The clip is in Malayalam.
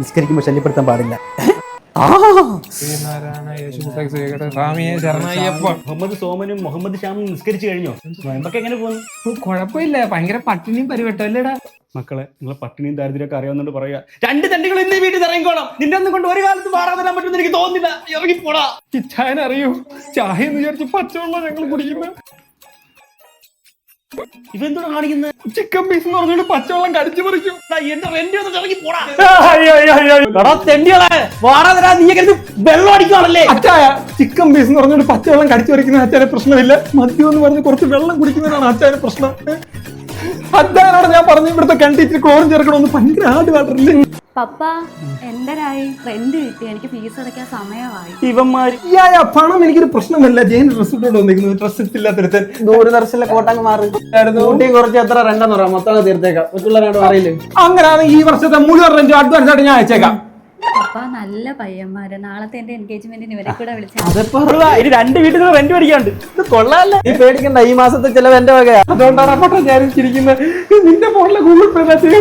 നിസ്കരിക്കുമ്പോൾ ശല്യപ്പെടുത്താൻ പാടില്ല. മുഹമ്മദ് സോമനും മുഹമ്മദ് ശ്യാമും നിസ്കരിച്ചു കഴിഞ്ഞോ? നോയമ്പൊക്കെ എങ്ങനെ പോകുന്നു? കുഴപ്പമില്ല. ഭയങ്കര പട്ടിണിയും പരിവട്ടമല്ലേടാ. മക്കളെ നിങ്ങളെ പട്ടിണിയും ദാരിദ്ര്യമൊക്കെ അറിയാവുന്നുണ്ട് പറയാ രണ്ട് തണ്ടികൾ ഇന്ന് വീട്ടിൽ ഇറങ്ങിക്കോണം നിന്റെ ഒന്നും കൊണ്ട് ഒരു കാലത്ത് മാറാൻ തരാൻ പറ്റുമെന്ന് എനിക്ക് തോന്നുന്നില്ല. ഇറങ്ങിപ്പോടാ. ചായ അറിയൂ ചായ എന്ന് വിചാരിച്ച് പച്ചവെള്ളം ഞങ്ങൾ കുടിക്കുന്നത് ഇവെന്തോടെ കാണിക്കുന്നത് ചിക്കൻ പീസ് എന്ന് പറഞ്ഞുകൊണ്ട് പച്ചവെള്ളം കടിച്ചു പറിക്കും എന്റെ റെന്റ് ഒന്ന് ഇറങ്ങി പോടാ. വാടാ നീ കരുതി വെള്ളം അച്ചായ ചിക്കൻ പീസ് എന്ന് പറഞ്ഞുകൊണ്ട് പച്ചവെള്ളം കടിച്ചു പറിക്കുന്ന അച്ചായ പ്രശ്നമില്ല. മദ്യം എന്ന് പറഞ്ഞ് കുറച്ച് വെള്ളം കുടിക്കുന്നതാണ് അച്ചായ പ്രശ്നം. അച്ചായനോട് ഞാൻ പറഞ്ഞു ഇവിടുത്തെ കണ്ടിട്ട് ക്ലോറിൻ ചേർക്കണമെന്ന് ഭയങ്കര ഹാർഡ് വാട്ടറില്ലേ പപ്പ എന്തരായി? റെന്റ് കിട്ടി. എനിക്ക് ഫീസ് അടയ്ക്കാൻ സമയമായി. ഇവന്മാര് യാ പണം എനിക്കൊരു പ്രശ്നമല്ല. ജയിൻ ഡ്രസ് ഇട്ടോണ്ട് വന്നിരിക്കുന്നത് ഡ്രസ് ഇല്ലാത്തൊരുത്തൻ ദൂരദർശനിലെ കോട്ടങ്ങ് മാറി. ഊട്ടി കുറച്ച് എത്ര രണ്ടെന്ന് പറയാം. മൊത്തം തീർത്തേക്കാം. മറ്റുള്ളവരോട് പറയില്ലേ അങ്ങനെയാണ് ഈ വർഷത്തെ മുഴുവൻ റെന്റ് അഡ്വാൻസ് ആയിട്ട് ഞാൻ അയച്ചേക്കാം. പപ്പ നല്ല പയ്യന്മാര്. നാളത്തെ എന്റെ എൻഗേജ്മെന്റിന് ഇവരെ കൂടെ ഇനി രണ്ട് വീട്ടിൽ നിന്ന് റെന്റ് പഠിക്കാണ്ട് ഇത് കൊള്ളാല്ലേ? നീ പേടിക്കണ്ട ഈ മാസത്തെ ചിലവ് എന്റെ വകയാ. അതുകൊണ്ടാണ് അപ്പോട്ടെ ഞാൻ ചിരിക്കുന്നത് നിന്റെ ഫോണിലെ ഗൂഗിൾ പേ.